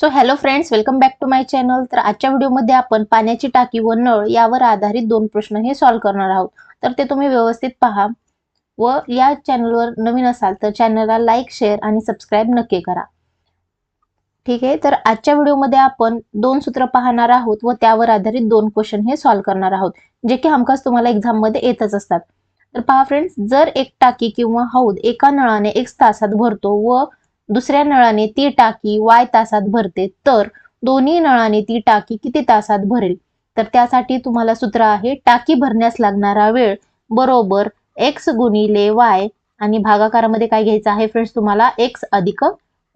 So hello friends welcome back to my channel तर आजच्या व्हिडिओमध्ये आपण पाण्याची टाकी व नळ यावर आधारित दोन प्रश्न हे सॉल्व्ह करणार आहोत. तर ते तुम्ही व्यवस्थित पहा व या चॅनलवर नवीन असाल तर चॅनलला लाईक शेअर आणि सबस्क्राईब नक्की करा. ठीक आहे? तर आजच्या व्हिडिओमध्ये आपण दोन सूत्र पाहणार आहोत व त्यावर आधारित दोन क्वेश्चन हे सॉल्व्ह करणार आहोत जे की हमखास तुम्हाला एक्झाममध्ये येतच असतात. तर पहा फ्रेंड्स जर एक टाकी किंवा हौद एका नळाने एक तासात भरतो व दुसऱ्या नळाने ती टाकी वाय तासात भरते तर दोन्ही नळाने ती टाकी किती तासात भरेल? तर त्यासाठी तुम्हाला सूत्र आहे टाकी भरण्यास लागणारा वेळ बरोबर एक्स गुणिले वाय आणि भागाकारामध्ये काय घ्यायचं आहे फ्रेंड्स तुम्हाला एक्स अधिक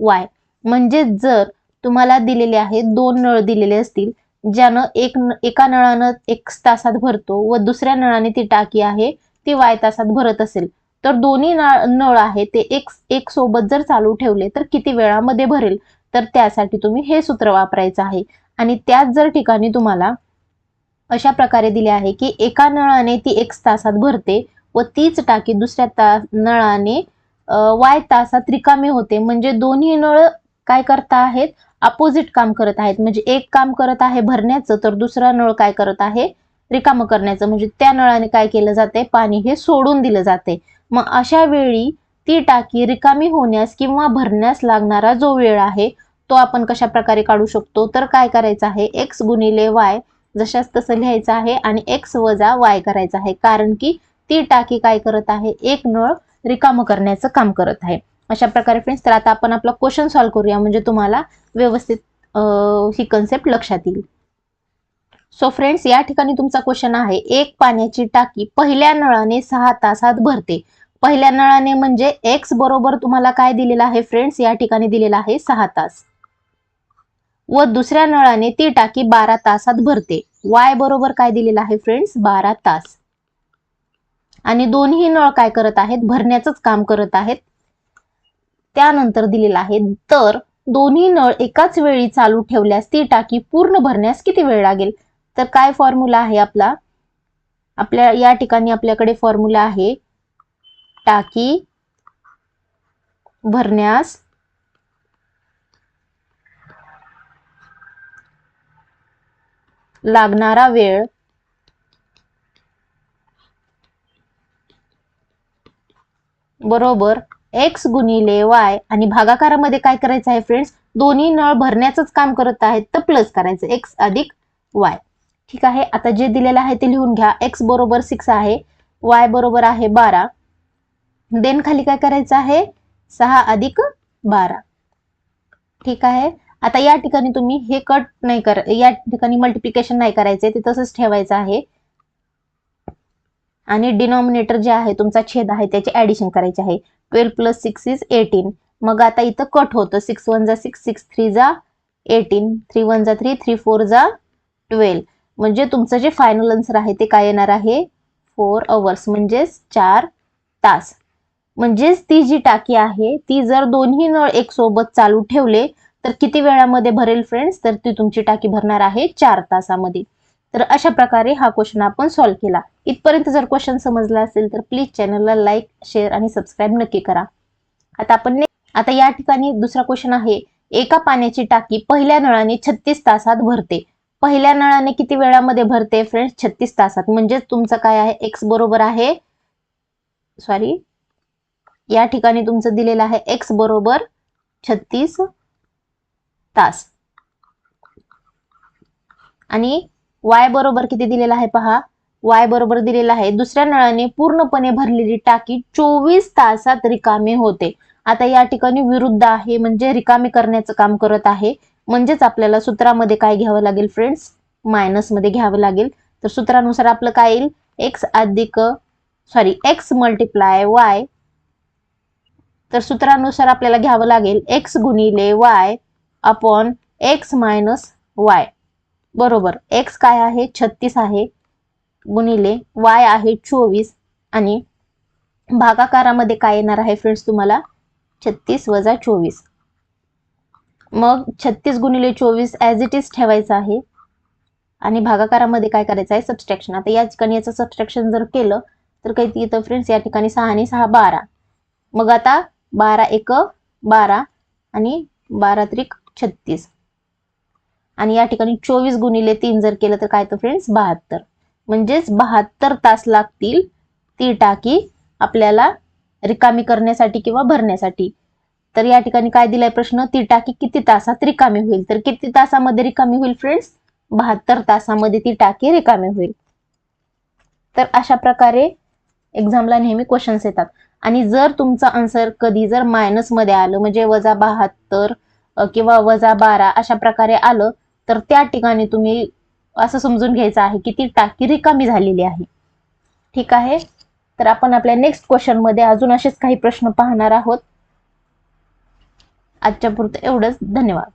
वाय म्हणजे जर तुम्हाला दिलेले आहे दोन नळ दिलेले असतील ज्यानं एक एका नळानं एक तासात भरतो व दुसऱ्या नळाने ती टाकी आहे ती वाय तासात भरत असेल तर दोन्ही नळ आहे ते एक एक सोबत जर चालू ठेवले तर किती वेळामध्ये भरेल? तर त्यासाठी तुम्ही हे सूत्र वापरायचं आहे. आणि त्याच जर ठिकाणी तुम्हाला अशा प्रकारे दिले आहे की एका नळाने ती एक तासात भरते व तीच टाकी दुसऱ्या ता नळाने वाय तासात रिकामी होते. म्हणजे दोन्ही नळ काय करता आहेत? अपोजिट काम करत आहेत. म्हणजे एक काम करत आहे भरण्याचं तर दुसरा नळ काय करत आहे? रिकाम करण्याचं. म्हणजे त्या नळाने काय केलं जाते? पाणी हे सोडून दिलं जाते. मग अशा वेळी ती टाकी रिकामी होण्यास किंवा भरण्यास लागणारा जो वेळ आहे तो आपण कशा प्रकारे काढू शकतो? तर काय करायचं आहे? एक्स गुणिले वाय जशाच तसं लिहायचं आहे आणि एक्स वजा वाय करायचं आहे. कारण की ती टाकी काय करत आहे? एक नळ रिकाम करण्याचं काम करत आहे. अशा प्रकारे फ्रेंड्स तर आता आपण आपला क्वेश्चन सॉल्व्ह करूया. म्हणजे तुम्हाला व्यवस्थित ही कन्सेप्ट लक्षात येईल. सो फ्रेंड्स या ठिकाणी तुमचा क्वेश्चन आहे एक पाण्याची टाकी पहिल्या नळाने सहा तासात भरते. पहिल्या नळाने म्हणजे एक्स बरोबर तुम्हाला काय दिलेलं आहे फ्रेंड्स या ठिकाणी दिलेला आहे सहा तास. व दुसऱ्या नळाने ती टाकी बारा तासात भरते. वाय बरोबर काय दिलेलं आहे फ्रेंड्स बारा तास. आणि दोन्ही नळ काय करत आहेत? भरण्याचंच काम करत आहेत. त्यानंतर दिलेलं आहे तर दोन्ही नळ एकाच वेळी चालू ठेवल्यास ती टाकी पूर्ण भरण्यास किती वेळ लागेल? तर काय फॉर्म्युला आहे आपला? आपल्या या ठिकाणी आपल्याकडे फॉर्म्युला आहे टाकी भरण्यास लागणारा वेळ बरोबर एक्स गुणिले वाय आणि भागाकारामध्ये काय करायचं आहे फ्रेंड्स दोन्ही नळ भरण्याचंच काम करत आहेत तर प्लस करायचं एक्स अधिक वाय ठीक आहे? आता जे दिलेलं आहे ते लिहून घ्या. एक्स बरोबर सिक्स आहे. वाय बरोबर आहे बारा. देन खाली काय करायचं आहे? सहा अधिक बारा. ठीक आहे? आता या ठिकाणी तुम्ही हे कट नाही कर या ठिकाणी मल्टिप्लिकेशन नाही करायचंय. ते तसंच ठेवायचं आहे. आणि डिनॉमिनेटर जे आहे तुमचा छेद आहे त्याचे ऍडिशन करायचे आहे. Twelve plus six is eighteen मग आता इथं कट होतं. सिक्स वन जा सिक्स सिक्स थ्री जा एटीन थ्री वन जा थ्री थ्री फोर जा ट्वेल्व म्हणजे तुमचं जे फायनल आन्सर आहे ते काय येणार आहे? फोर अवर्स म्हणजेच चार तास. म्हणजेच ती जी टाकी आहे ती जर दोन्ही नळ एक सोबत चालू ठेवले तर किती वेळामध्ये भरेल फ्रेंड्स तर ती तुमची टाकी भरणार आहे चार तासामध्ये. तर अशा प्रकारे हा क्वेश्चन आपण सॉल्व्ह केला. इथपर्यंत जर क्वेश्चन समजला असेल तर प्लीज चॅनलला लाईक शेअर आणि सबस्क्राईब नक्की करा. आता आपण आता या ठिकाणी दुसरा क्वेश्चन आहे. एका पाण्याची टाकी पहिल्या नळाने छत्तीस तासात भरते. पहिल्या नळाने किती वेळामध्ये भरते? फ्रेंड्स छत्तीस तासात. म्हणजेच तुमचं काय आहे? एक्स बरोबर आहे सॉरी या ठिकाणी तुमचं दिलेलं आहे एक्स बरोबर छत्तीस तास. आणि वाय बरोबर किती दिलेला आहे पहा? वाय बरोबर दिलेला आहे. दुसऱ्या नळाने पूर्णपणे भरलेली टाकी चोवीस तासात रिकामे होते. आता या ठिकाणी विरुद्ध आहे म्हणजे रिकामे करण्याचं काम करत आहे. म्हणजेच आपल्याला सूत्रामध्ये काय घ्यावं लागेल फ्रेंड्स मायनसमध्ये घ्यावं लागेल. तर सूत्रानुसार आपलं काय येईल? एक्स अधिक सॉरी एक्स मल्टिप्लाय वाय तर सूत्रानुसार आपल्याला घ्यावं लागेल एक्स गुणिले Y upon X minus Y बरोबर एक्स काय आहे? छत्तीस आहे. गुणिले वाय आहे चोवीस. आणि भागाकारामध्ये काय येणार आहे फ्रेंड्स तुम्हाला? छत्तीस वजा चोवीस. मग छत्तीस गुणिले चोवीस ॲज इट इज ठेवायचं आहे. आणि भागाकारामध्ये काय करायचं आहे? सबस्ट्रॅक्शन आता या ठिकाणी याचं सबस्ट्रॅक्शन जर केलं तर काही येतं फ्रेंड्स या ठिकाणी सहा आणि सहा बारा. मग आता बारा एक बारा आणि बारा त्रिक छत्तीस. आणि या ठिकाणी चोवीस गुणिले तीन जर केलं तर काय तर फ्रेंड्स बहात्तर. म्हणजेच बहात्तर तास लागतील ती टाकी आपल्याला रिकामी करण्यासाठी किंवा भरण्यासाठी. तर या ठिकाणी काय दिलाय प्रश्न? ती टाकी किती तासात रिकामी होईल? तर किती तासामध्ये रिकामी होईल फ्रेंड्स बहात्तर तासामध्ये ती टाकी रिकामी होईल. तर अशा प्रकारे एक्झामला नेहमी क्वेश्चन्स येतात. आणि जर तुमचं आन्सर कधी जर मायनसमध्ये आलं म्हणजे वजा बहात्तर किंवा वजा बारा अशा प्रकारे आलं तर त्या ठिकाणी तुम्ही असं समजून घ्यायचं आहे की ती टाकी रिकामी झालेली आहे. ठीक आहे? तर आपण आपल्या नेक्स्ट क्वेश्चनमध्ये अजून असेच काही प्रश्न पाहणार आहोत. आजच्या पुरतं एवढंच. धन्यवाद.